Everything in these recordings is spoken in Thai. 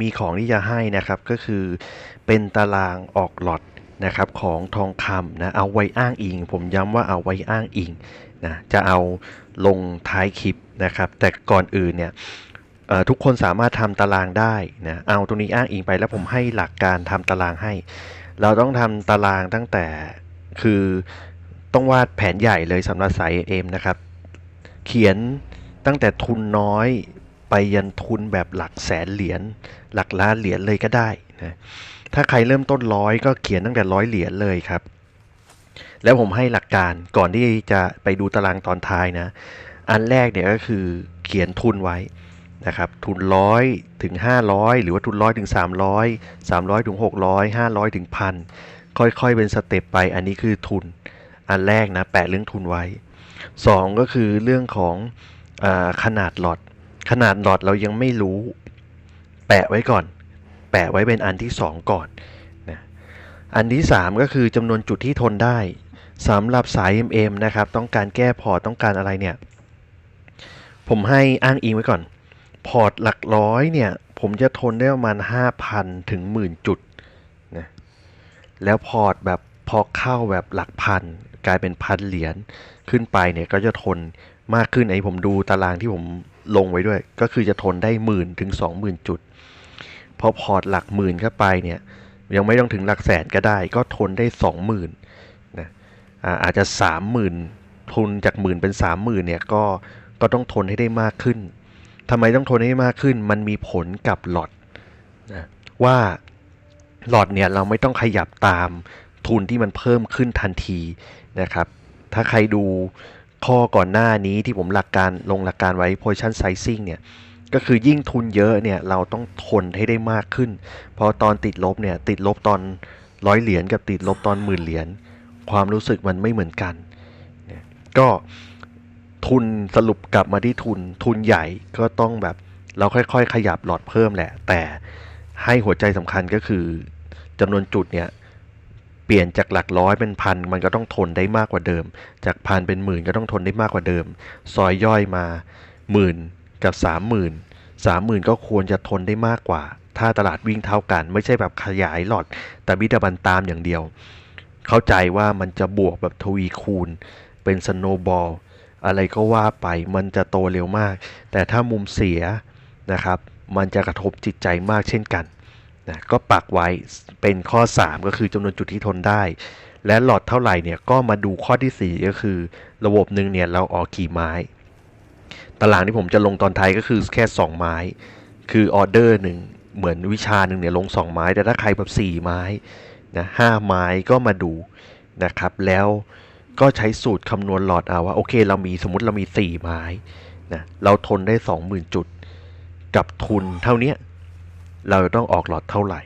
มีของที่จะให้นะครับก็คือเป็นตารางออกหลอดนะครับของทองคำนะเอาไว้อ้างอิง ผมย้ำว่าเอาไว้อ้างอิงนะจะเอาลงท้ายคลิปนะครับ แต่ก่อนอื่นเนี่ยทุกคนสามารถทำตารางได้นะเอาตรงนี้อ้างอิงไปแล้วผมให้หลักการทำตารางให้ เราต้องทำตารางตั้งแต่คือต้องวาดแผนใหญ่เลยสำหรับสายเอ็มนะครับ เขียนตั้งแต่ทุนน้อย ไปยันทุนแบบหลักแสนเหรียญหลักล้านเหรียญเลยก็ได้นะถ้าใครเริ่มต้นร้อยก็เขียนตั้งแต่ร้อยเหรียญเลยครับ แล้วผมให้หลักการก่อนที่จะไปดูตารางตอนท้ายนะ อันแรกเนี่ยก็คือเขียนทุนไว้นะครับทุนร้อยถึง 500 หรือว่าทุนร้อยถึง 300 300 ถึง 600 500 ถึงพันค่อยๆ เป็นสเต็ปไปอันนี้คือทุน อันแรกนะแปะเรื่องทุนไว้สองก็คือเรื่องของอขนาดหลอด ขนาดหลอดเรายังไม่รู้ แปะไว้ก่อน แปะไว้เป็นอันที่สองก่อนนะอันที่สามก็คือจำนวนจุดที่ทนได้สำหรับสาย MM นะครับ ต้องการแก้พอร์ตต้องการอะไรเนี่ย ผมให้อ้างอิงไว้ก่อน พอร์ตหลักร้อยเนี่ย ผมจะทนได้ประมาณ 5,000 ถึงหมื่นจุดนะแล้วพอร์ตแบบพอเข้าแบบหลักพัน กลายเป็นพันเหรียญขึ้นไปเนี่ยก็จะทนมากขึ้นไอ้ผมดูตารางที่ผมลงไว้ด้วย ก็คือจะทนได้หมื่นถึงสองหมื่นจุด พอพอร์ตหลักหมื่นเข้าไปเนี่ย ยังไม่ต้องถึงหลักแสนก็ได้ ก็ทนได้สองหมื่นนะอาอาจจะสามหมื่นทุนจากหมื่นเป็นสามหมื่นเนี่ยก็ก็ต้องทนให้ได้มากขึ้นทำไมต้องทนให้มากขึ้น มันมีผลกับหลอดนะว่าหลอดเนี่ยเราไม่ต้องขยับตาม ทุนที่มันเพิ่มขึ้นทันทีนะครับ ถ้าใครดูข้อก่อนหน้านี้ที่ผมหลักการลงหลักการไว้ position sizing เนี่ยก็คือยิ่งทุนเยอะเนี่ยเราต้องทนให้ได้มากขึ้น เพราะตอนติดลบเนี่ยติดลบตอนร้อยเหรียญกับติดลบตอนหมื่นเหรียญความรู้สึกมันไม่เหมือนกันเนี่ยก็ทุนสรุปกลับมาที่ทุนทุนใหญ่ก็ต้องแบบเราค่อยๆ ขยับหลอดเพิ่มแหละ แต่ให้หัวใจสำคัญก็คือจำนวนจุดเนี่ย ปลี่ยนจากหลักร้อยเป็นพันมันก็ต้องทนได้มากกว่าเดิม จากพันเป็นหมื่นก็ต้องทนได้มากกว่าเดิม ซอยย่อยมาหมื่นกับสามหมื่นสามหมื่นก็ควรจะทนได้มากกว่า ถ้าตลาดวิ่งเท่ากัน ไม่ใช่แบบขยายหลอด แต่บิดาบันตามอย่างเดียว เข้าใจว่ามันจะบวกแบบทวีคูณ เป็นสโนบอลอะไรก็ว่าไปมันจะโตเร็วมาก แต่ถ้ามุมเสียนะครับ มันจะกระทบจิตใจมากเช่นกัน นะก็ปักไว้เป็นข้อ 3 ก็คือจำนวนจุดที่ทนได้ และหลอดเท่าไหร่เนี่ยก็มาดูข้อทีสี่ 4 ก็คือ ระบบหนึ่งเนี่ยเราออกกี่ไม้ ตารางที่ผมจะลงตอนท้ายก็คือแค่ 2 ไม้ คือออเดอร์หนึ่งเหมือนวิชาหนึ่งเนี่ยลง 2 ไม้ แต่ถ้าใครแบบ 4 ไม้นะห้าไม้ก็มาดูนะครับแล้วก็ใช้สูตรคำนวณหลอดเอาว่า โอเค เรามีสมมติเรามี 4 ไม้นะเราทนได้ 20,000 จุด กับทุนเท่านี้ เราต้องออกหลอดเท่าไหร่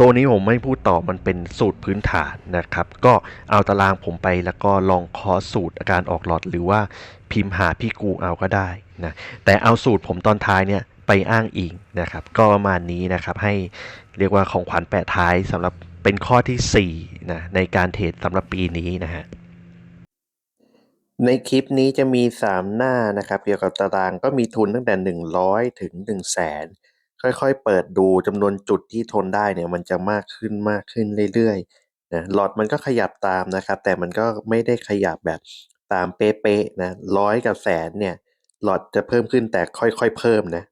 ตัวนี้ผมไม่พูดต่อมันเป็นสูตรพื้นฐานนะครับ ก็เอาตารางผมไปแล้วก็ลองคอสสูตรการออกหลอดหรือว่าพิมพ์หาพี่กูเอาก็ได้นะแต่เอาสูตรผมตอนท้ายเนี่ยไปอ้างอิงนะครับ ก็ประมาณนี้นะครับให้เรียกว่าของขวัญแปะท้ายสำหรับเป็นข้อที่4นะในการเทรดสำหรับปีนี้นะฮะในคลิปนี้จะมี 3 หน้านะครับ เกี่ยวกับตารางก็มีทุนตั้งแต่ 100 ถึง 1 0 0 0 0แสน ค่อย ๆ เปิดดูจำนวนจุดที่ทนได้เนี่ยมันจะมากขึ้นมากขึ้นเรื่อย ๆ นะ หลอดมันก็ขยับตามนะครับ แต่มันก็ไม่ได้ขยับแบบตามเป๊ะ ๆ นะร้อยกับแสนเนี่ย หลอดจะเพิ่มขึ้นแต่ค่อย ๆ เพิ่มนะ